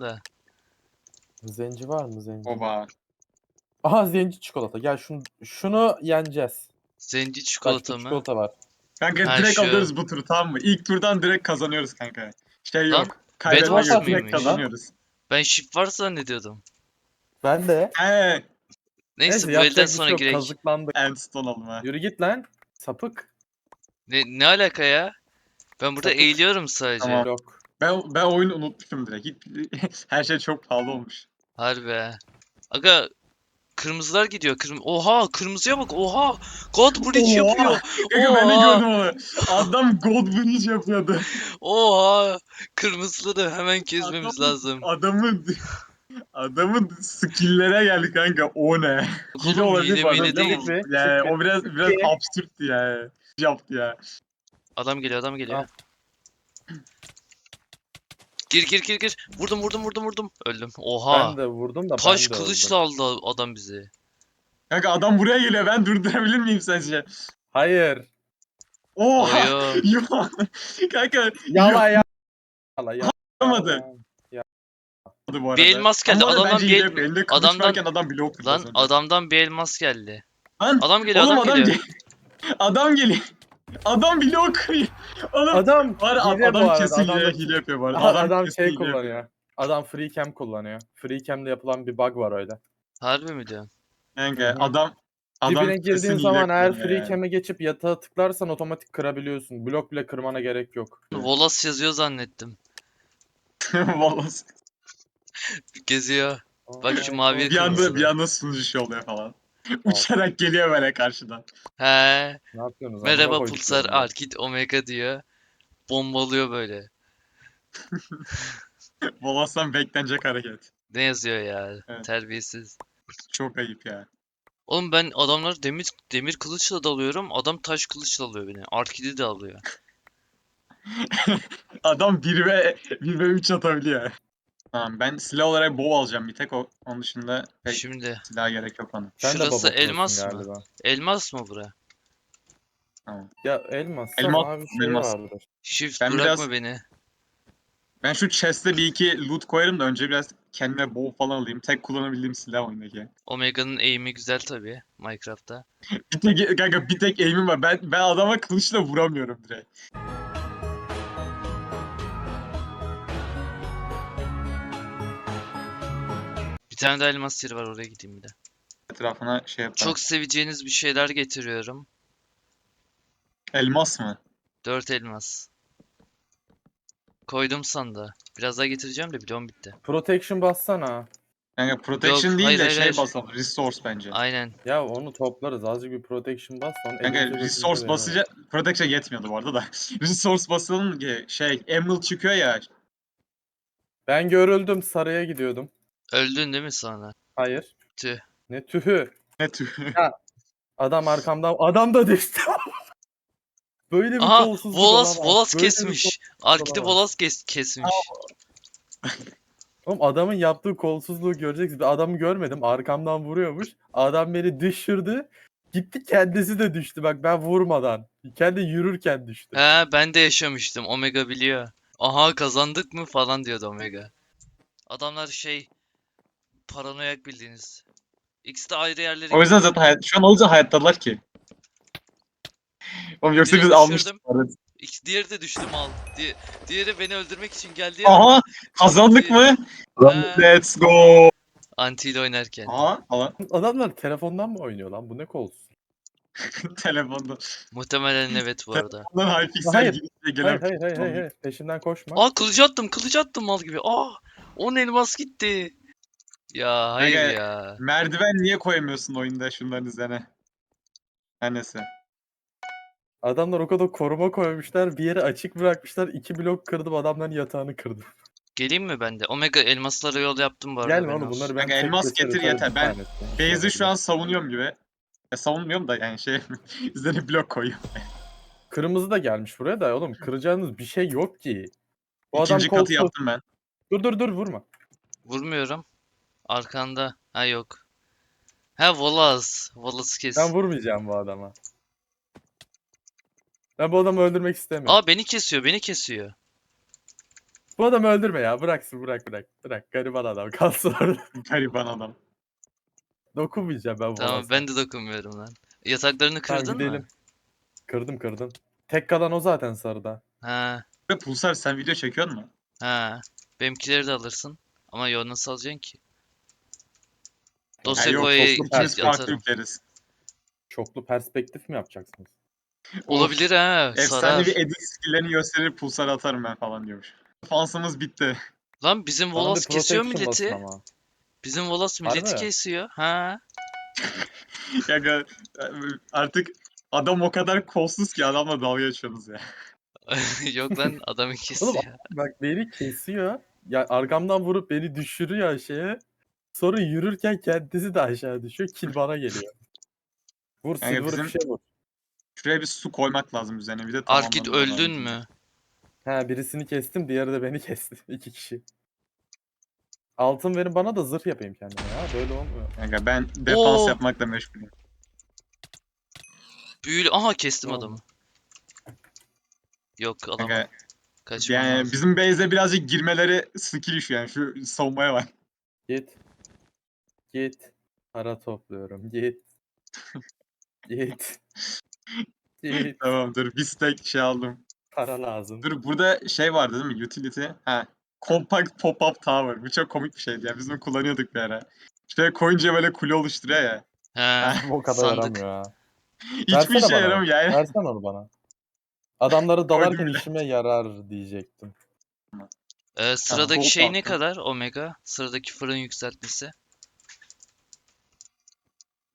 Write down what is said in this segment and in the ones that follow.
da. Zenci var mı zenci? Oba. Aha zenci çikolata. Gel şunu şunu yeneceğiz. Zenci çikolata şu mı? Çikolata var. Kanka Ha, direkt şu. alıyoruz bu turu tamam mı? İlk turdan direkt kazanıyoruz kanka. Şey Lan, yok. Kaybetme Bedwars yok. mıymış? Direkt kazanıyoruz. Ben shift var zannediyordum. Ben de. He. Neyse, bu yapacak elden bir şey sonra yok, girek. Kazıklandık. Endstone alma. ha. Yürü git lan. Sapık. Ne, ne alaka ya? Ben burada Sapık. eğiliyorum sadece. Tamam. Yok. Ben ben oyunu unutmuşum direkt. Hiç- Her şey çok pahalı olmuş. Harbi. ha. Aga kırmızılar gidiyor. Kırm Oha kırmızıya bak. Oha. God Bridge Oha! yapıyor. Kanka ben de Oha! gördüm onu. Adam Gold Bridge yapıyordu. Oha. Kırmızıları hemen kesmemiz Adam- lazım. Adamın adamın skill'lere geldi kanka. O ne? Hile Oğlum olabilir hile bu mile arada değil. ama Yani o biraz biraz absürt ya. Yaptı ya. Adam geliyor adam geliyor. Gir gir gir gir. Vurdum vurdum vurdum vurdum. Öldüm. Oha. Ben de vurdum da Taş ben de kılıçla öldüm. aldı adam bizi. Kanka adam buraya geliyor. Ben durdurabilir miyim sence? Hayır. Oha! Yok. Kanka Yala ya. Yala ya. yapamadı bu arada. Bir elmas geldi, Ama adamdan bir el-. Elinde adamdan- adam blok Lan önce. adamdan bir elmas geldi. Lan, Adam geliyor oğlum adam, adam geliyor. gel- Adam geliyor. Adam blok kırıyor. Oğlum Adam var hile bu adam arada, kesin adam- hile, hile yapıyor bu arada. Adam, adam kesin şey hile yapıyor. kullanıyor. Adam free cam kullanıyor. Free cam'de yapılan bir bug var öyle. Harbi mi diyorsun? Kanka adam adam Dibine kesin girdiğin hile zaman eğer kullanıyor free yani. cam'e geçip yatağa tıklarsan otomatik kırabiliyorsun. Blok bile kırmana gerek yok. Volas yazıyor zannettim. Vallahi Geziyor. Bak şu mavi bir anda bir anda sunucu şey oluyor falan. Uçarak geliyor böyle karşıdan. He. Ne yapıyorsunuz? Merhaba Pulsar. Arkid Omega diyor. Bombalıyor böyle. Volas'tan beklenecek hareket. Ne yazıyor ya? Evet. Terbiyesiz. Çok ayıp ya. Oğlum ben adamlar demir demir kılıçla dalıyorum. Adam taş kılıçla alıyor beni. Arkid'i de alıyor. Adam 1 ve 1 ve 3 atabiliyor. Tamam ben silah olarak bow alacağım bir tek o onun dışında pek Şimdi silah gerek yok bana. Sen de şurası baba prosun elmas mı? galiba. Elmas mı bura? Ya elmas. Elmas, Elmas. Abi şey elmas. vardır. Shift Ben bırakma biraz- beni. Ben şu chest'e bir iki loot koyarım da önce biraz kendime bow falan alayım. Tek kullanabildiğim silah oyundaki. Omega'nın aim'i güzel tabii Minecraft'ta. Bir tek kanka bir tek aim'im var. Ben ben adama kılıçla vuramıyorum direkt. Tane daha elmas yeri var oraya gideyim bir de. Etrafına şey yapar. Çok seveceğiniz bir şeyler getiriyorum. elmas mı? 4 elmas. Koydum sandığa. Biraz daha getireceğim de bloğum bitti. Protection bassana. Kanka protection Yok, değil hayır, de hayır, şey hayır. basalım. Resource bence. Aynen. Ya onu toplarız. Azıcık bir protection bas. Sonra elimize resource basınca protection yetmiyordu bu arada da. resource basalım ki şey emerald çıkıyor ya. Ben görüldüm. Sarıya gidiyordum. Öldün değil mi sonra? Hayır. Tüh. Ne tühü. Ne tür. Adam arkamdan. Adam da düştü. Böyle bir Aha kolsuzluk Volas olamaz. Volas Böyle bir kesmiş. Arkide olamaz. Volas kes kesmiş. Oğlum adamın yaptığı kolsuzluğu göreceksiniz. Ben adamı görmedim. Arkamdan vuruyormuş. Adam beni düşürdü. Gitti kendisi de düştü. Bak ben vurmadan. Kendi yürürken düştü. He ben de yaşamıştım. Omega biliyor. Aha kazandık mı falan diyordu Omega. Adamlar şey paranoyak bildiğiniz. İkisi de ayrı yerlere O yüzden zaten hayat, şu an o yüzden hayattalar ki. Oğlum yoksa Birini biz almıştık. düşürdüm. İki- Diğeri de düştü mal. Di- diğeri beni öldürmek için geldi ya. Aha kazandık mı? He. Let's go. Anti ile oynarken. Aha falan Adamlar telefondan mı oynuyor lan? Bu ne kolsuz? telefonda. Muhtemelen evet bu arada. Ondan Hypixel Hayır. gibi Hayır gelen hayır hayır hayır. hayır. Peşinden koşma. Aa kılıcı attım kılıcı attım mal gibi. Aa 10 elmas gitti. Ya hayır Kanka, ya. merdiven niye koyamıyorsun oyunda şunların üzerine? Her neyse. Adamlar o kadar koruma koymuşlar. Bir yeri açık bırakmışlar. iki blok kırdım. Adamların yatağını kırdım. Geleyim mi ben de? Omega elmaslara yol yaptım bu arada. Gelme haberin oğlum bunları ben tek elmas getir yeter. Ben. Base'i şu an savunuyorum gibi. Ya savunmuyorum da yani şey üzerine blok koyuyorum. Kırmızı da gelmiş buraya da oğlum kıracağınız bir şey yok ki. Bu adam İkinci katı kolsuz. yaptım ben. Dur dur dur vurma. Vurmuyorum. Arkanda. Ha yok. Ha Volas. Volas'ı kes. Ben vurmayacağım bu adama. Ben bu adamı öldürmek istemiyorum. Aa beni kesiyor, beni kesiyor. Bu adamı öldürme ya. Bıraksın bırak bırak. Bırak gariban adam kalsın orada. Gariban adam. Dokunmayacağım ben bu Tamam ben de dokunmuyorum lan. Yataklarını Tamam, kırdın gidelim. mı? Kırdım kırdım. Tek kalan o zaten sarıda. Ha, Ve Pulsar sen video çekiyor musun? ha. Benimkileri de alırsın. Ama yo nasıl alacaksın ki? Ya Dosya yok koy toplu ikimiz at- farklı atarım. yükleriz. Çoklu perspektif mi yapacaksınız? Olabilir ha. Efsane Sarar. bir edit skill'lerini gösterip Pulsar atarım ben falan diyormuş. Fansımız bitti. Lan bizim Bana bir Volas kesiyor protection basın milleti. ama. Bizim Volas Harbi milleti mi? kesiyor. Ha. Ya ga- artık adam o kadar kolsuz ki adamla dalga geçiyorsunuz ya. Yok lan adamı kesiyor. Bak beni kesiyor. Ya arkamdan vurup beni düşürüyor şeye. Sonra yürürken kendisi de aşağı düşüyor. Kill bana geliyor. Vur Yani silver bizim- bir şey vur. Şuraya bir su koymak lazım üzerine. Bir de Arkid tamamlanmadan öldün önce. mü? Ha birisini kestim diğeri de beni kesti. İki kişi. Altın verin bana da zırh yapayım kendime ya. Böyle olmuyor. Kanka ben defans Oo. yapmakla meşgulüm. Büyülü. Aha kestim Ne adamı. Yok alamam. Kanka Kaçmam yani lazım. bizim base'e birazcık girmeleri skill işi yani. Şu savunmaya bak. Git. Git. Para topluyorum. Git. Git. Git. Tamam dur bir stack şey aldım. Para lazım. Dur burada şey vardı değil mi? Utility. Ha. Compact Pop-Up Tower. Bu çok komik bir şeydi ya. Biz bunu kullanıyorduk bir ara. Şuraya koyunca böyle kule oluşturuyor ya. He. o kadar sandık. yaramıyor ha. Hiçbir Versene şey bana. yaramıyor yani. Versen onu bana. Adamları dalarken bile. işime yarar diyecektim. Ee, sıradaki şey ne kadar? Omega. Sıradaki fırın yükseltmesi.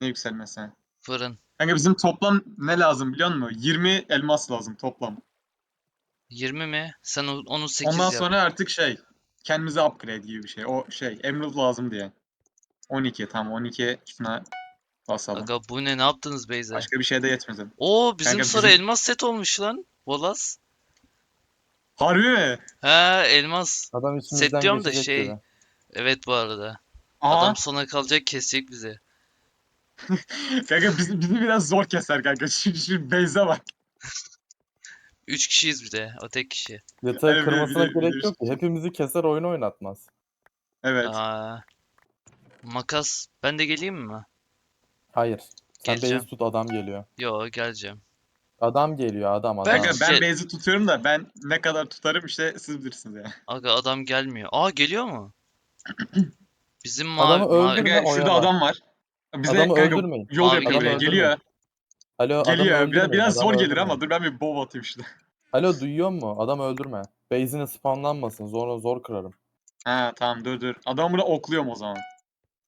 Ne yükselmesi. Fırın. Kanka bizim toplam ne lazım biliyor musun? 20 elmas lazım toplam. 20 mi? Sen onu 8 Ondan yap. sonra artık şey kendimize upgrade gibi bir şey. O şey Emerald lazım diye. 12 tamam 12 şuna basalım. Aga bu ne? Ne yaptınız Beyza? Başka bir şey de yetmedi. Oo bizim Kanka sarı bizim- elmas set olmuş lan. Volas. Harbi mi? He elmas. Adam içimizden diyorum da şey- gibi. Evet bu arada. Aha. Adam sona kalacak kesecek bizi. Kanka bizi, bizi biraz zor keser kanka. Şu, şu base'e bak. 3 kişiyiz bir de. O tek kişi. Yatağı Evet, kırmasına bir de- bir de gerek yok ki. Hepimizi keser oyun oynatmaz. Evet. Aa, makas. Ben de geleyim mi? Hayır. Sen Geleceğim. base tut adam geliyor. Yo geleceğim. Adam geliyor adam adam. Kanka ben Şey- base'i tutuyorum da ben ne kadar tutarım işte siz bilirsiniz ya. Aga adam gelmiyor. Aa geliyor mu? Bizim Adamı mavi, mavi- öldürme, Kanka şurada oyala. adam var. Bize Adamı kanka öldürmeyin. yol Abi yapıyor. geliyor. Geliyor. Alo adamı Geliyor. Biraz, öldürmeyin, biraz adamı zor gelir ama dur ben bir bow atayım işte. Alo duyuyor mu? Adamı öldürme. Base'ine spamlanmasın. Zor zor kırarım. Ha tamam dur dur. Adam burada okluyorum o zaman.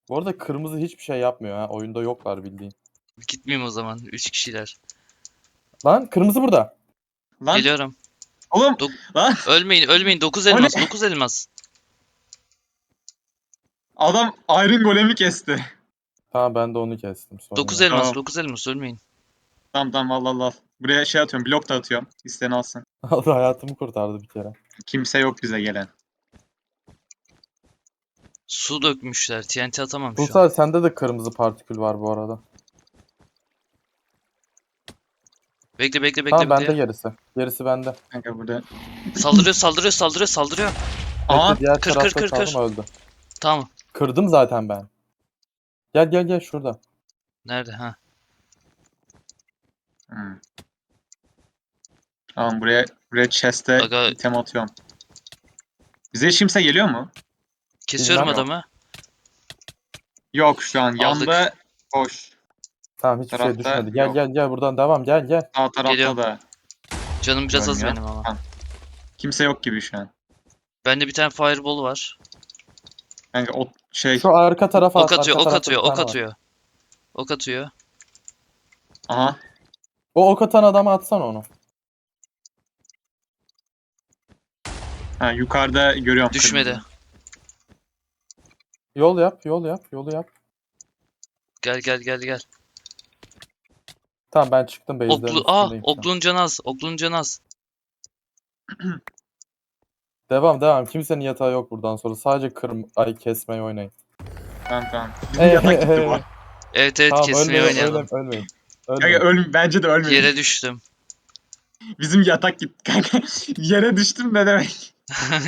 Bu arada kırmızı hiçbir şey yapmıyor ha. Oyunda yoklar bildiğin. Gitmeyeyim o zaman. 3 kişiler. Lan kırmızı burada. Lan Geliyorum. oğlum Ölmeyin, ölmeyin. 9 O ne? elmas, 9 elmas. adam Iron Golem'i kesti. Tamam ben de onu kestim sonra. 9 elmas, Tamam. 9 elmas ölmeyin. Tamam tamam al al al. Buraya şey atıyorum blok da atıyorum. İsteyen alsın. Allah hayatımı kurtardı bir kere. Kimse yok bize gelen. Su dökmüşler. TNT atamam şu an. Pulsar sende de kırmızı partikül var bu arada. Bekle bekle bekle Tamam bende bekle. gerisi. Gerisi bende. Kanka burada. Saldırıyor, saldırıyor, saldırıyor, saldırıyor. Aa diğer kır, kır, tarafta kır, kır. kaldım öldü. Tamam. Kırdım zaten ben. Gel gel gel şurada. Nerede? Ha. Hmm. Tamam buraya buraya chest'e Aga- item atıyorum. Bize hiç kimse geliyor mu? Kesiyorum Bilmem. adamı. Yok şu an. Aldık. Yanda boş. Tamam hiçbir şey Tarafta düşmedi. Gel yok. gel gel buradan devam gel gel. Sağ tarafta Geliyorum. da. Canım biraz az Görmüyor. benim ama. Kimse yok gibi şu an. Bende bir tane fireball var. Kanka o şey. Şu arka tarafa Ok at, atıyor, arka ok atıyor, ok atıyor. Ok atıyor. Aha. O ok atan adama atsana onu. Ha yukarıda görüyorum. Düşmedi. kırmızı. Yol yap yol yap yolu yap. Gel gel gel gel. Tamam ben çıktım base'lerin Oklu, aa, üstündeyim şu an. oklun canı az, oklun canı az. Devam devam. Kimsenin yatağı yok buradan sonra. Sadece kırm ay kesmeyi oynayın. Tamam tamam. Bizim yatak gitti bu. arada. Evet evet tamam kesmeyi ölmeyin, oynayalım. ölmeyin ölmeyin. Kanka Ölmeyin. öl bence de ölmeyin. Yere düştüm. Bizim yatak gitti kanka. Yere düştüm ne demek?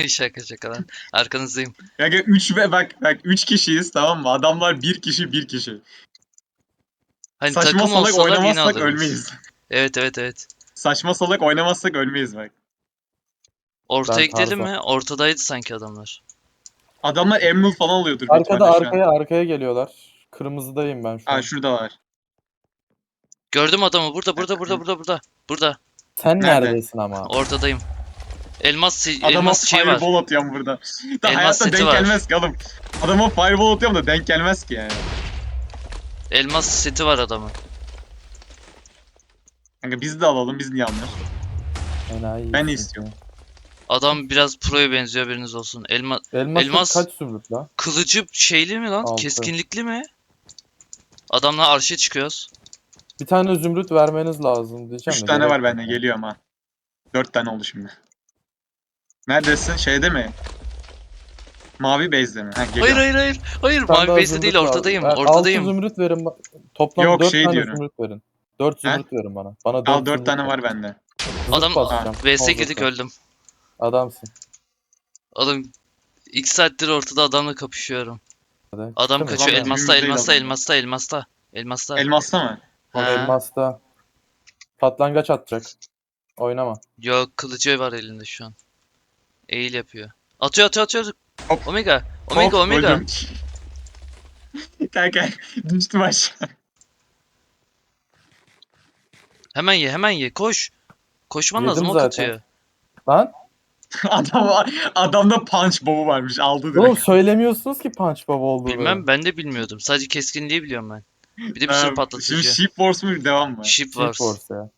Şaka şaka lan. Arkanızdayım. Ya 3 ve bak bak 3 kişiyiz tamam mı? Adamlar 1 kişi 1 kişi. Hani Saçma takım salak olsalar yine oynamazsak alırız. ölmeyiz. Evet evet evet. Saçma salak oynamazsak ölmeyiz bak. Ortaya Ben gidelim Tarzan. mi? Ortadaydı sanki adamlar. Adamlar Emerald falan alıyordur büyük Arkada ihtimalle şu an. arkaya arkaya geliyorlar. Kırmızıdayım ben şu an. Aa şuradalar. Gördüm adamı. Burada burada burada burada burada. Burada. Sen Nerede? neredesin ama? Ortadayım. Elmas si- Adama elmas şey var. fireball atıyorum burada. Da Elmas hayatta seti denk var. gelmez ki oğlum. Adama fireball atıyorum da denk gelmez ki yani. Elmas seti var adamın. Kanka biz de alalım biz niye almıyoruz? Enayi Ben de istiyorum. Adam biraz pro'ya benziyor haberiniz olsun. Elma. Elmas, Elmas- kaç zümrüt la? kılıcı şeyli mi lan? Altı. Keskinlikli mi? Adamla arşa çıkıyoruz. Bir tane zümrüt vermeniz lazım diyeceğim 3 de tane var bende geliyorum ha. 4 tane oldu şimdi. Neredesin? Şeyde mi? Mavi base'de mi? Ha, Hayır hayır hayır. Hayır mavi base'de değil lazım. ortadayım. Ver, Ortadayım. Altı zümrüt verin. Toplam Yok, 4 şey tane diyorum. zümrüt verin. 4 He? zümrüt verin bana. Bana 4 Al 4 tane var bende. Adam- basacağım. VS Fazla girdik sen. öldüm. Adamsın. Adam 2 saattir ortada adamla kapışıyorum. Hadi. Adam mı? kaçıyor ben elmasta değil elmasta elmasta elmasta. Elmasta. Elmas'ta mı? O Ha. elmasta. Patlangaç atacak. Oynama. Yok kılıcı var elinde şu an. Eğil yapıyor. Atıyor atıyor atıyor. Hop. Omega. Omega Hop, Omega. öldüm. Kanka düştüm aşağı. Hemen ye hemen ye koş. Koşman Yedim lazım ok zaten. atıyor. Lan Adam, adamda punch bow'u varmış aldı direkt. oğlum söylemiyorsunuz ki Punch Baba olduğunu. Bilmem ben de bilmiyordum. Sadece keskinliği biliyorum ben. Bir de bir sürü Şimdi patlatıcı. Sheep Wars mu devam mı? Ship Shield Wars. Force ya.